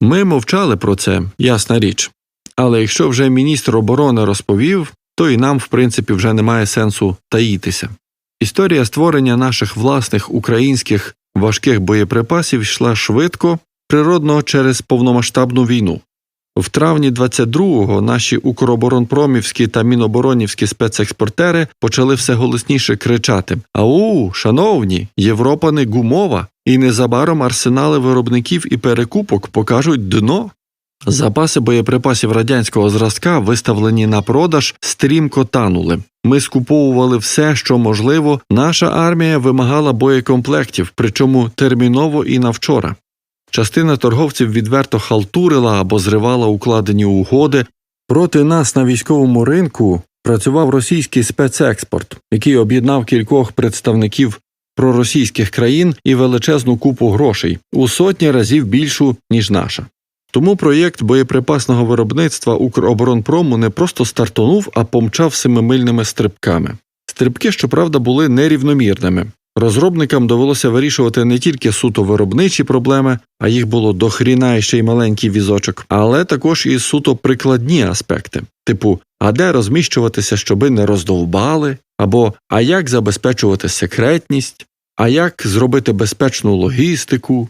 Ми мовчали про це, ясна річ. Але якщо вже міністр оборони розповів, то і нам, в принципі, вже немає сенсу таїтися. Історія створення наших власних українських важких боєприпасів йшла швидко, природно через повномасштабну війну. В травні 22-го наші укроборонпромівські та міноборонівські спецекспортери почали все голосніше кричати Ау, шановні, Європа не гумова, і незабаром арсенали виробників і перекупок покажуть дно. Запаси боєприпасів радянського зразка, виставлені на продаж, стрімко танули. Ми скуповували все, що можливо. Наша армія вимагала боєкомплектів, причому терміново і навчора. Частина торговців відверто халтурила або зривала укладені угоди. Проти нас на військовому ринку працював російський спецекспорт, який об'єднав кількох представників проросійських країн і величезну купу грошей у сотні разів більшу, ніж наша. Тому проєкт боєприпасного виробництва Укроборонпрому не просто стартонув, а помчав семимильними стрибками. Стрибки, щоправда, були нерівномірними. Розробникам довелося вирішувати не тільки суто виробничі проблеми, а їх було до хріна і ще й маленький візочок, але також і суто прикладні аспекти, типу а де розміщуватися, щоби не роздовбали, або а як забезпечувати секретність, а як зробити безпечну логістику.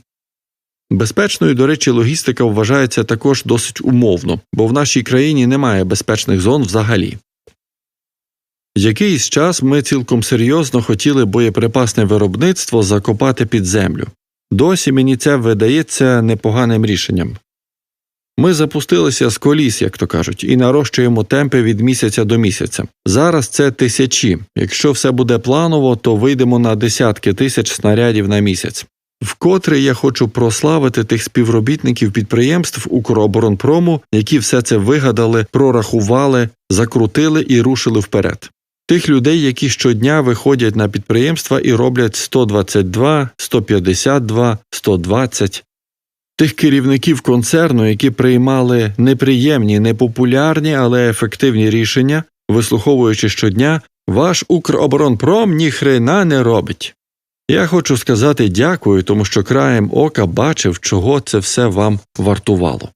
Безпечною, до речі, логістика вважається також досить умовно, бо в нашій країні немає безпечних зон взагалі. Якийсь час ми цілком серйозно хотіли боєприпасне виробництво закопати під землю. Досі мені це видається непоганим рішенням. Ми запустилися з коліс, як то кажуть, і нарощуємо темпи від місяця до місяця. Зараз це тисячі. Якщо все буде планово, то вийдемо на десятки тисяч снарядів на місяць. Вкотре я хочу прославити тих співробітників підприємств Укроборонпрому, які все це вигадали, прорахували, закрутили і рушили вперед. Тих людей, які щодня виходять на підприємства і роблять 122, 152, 120. Тих керівників концерну, які приймали неприємні, непопулярні, але ефективні рішення, вислуховуючи щодня, ваш Укроборонпром ніхрена не робить. Я хочу сказати дякую, тому що краєм ока бачив, чого це все вам вартувало.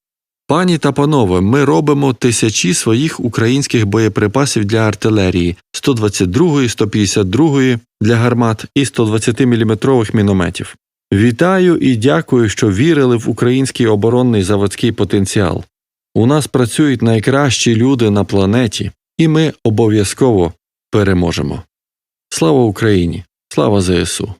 Пані та панове, ми робимо тисячі своїх українських боєприпасів для артилерії 122, 152 для гармат і 120 мм мінометів. Вітаю і дякую, що вірили в український оборонний заводський потенціал. У нас працюють найкращі люди на планеті, і ми обов'язково переможемо. Слава Україні! Слава ЗСУ!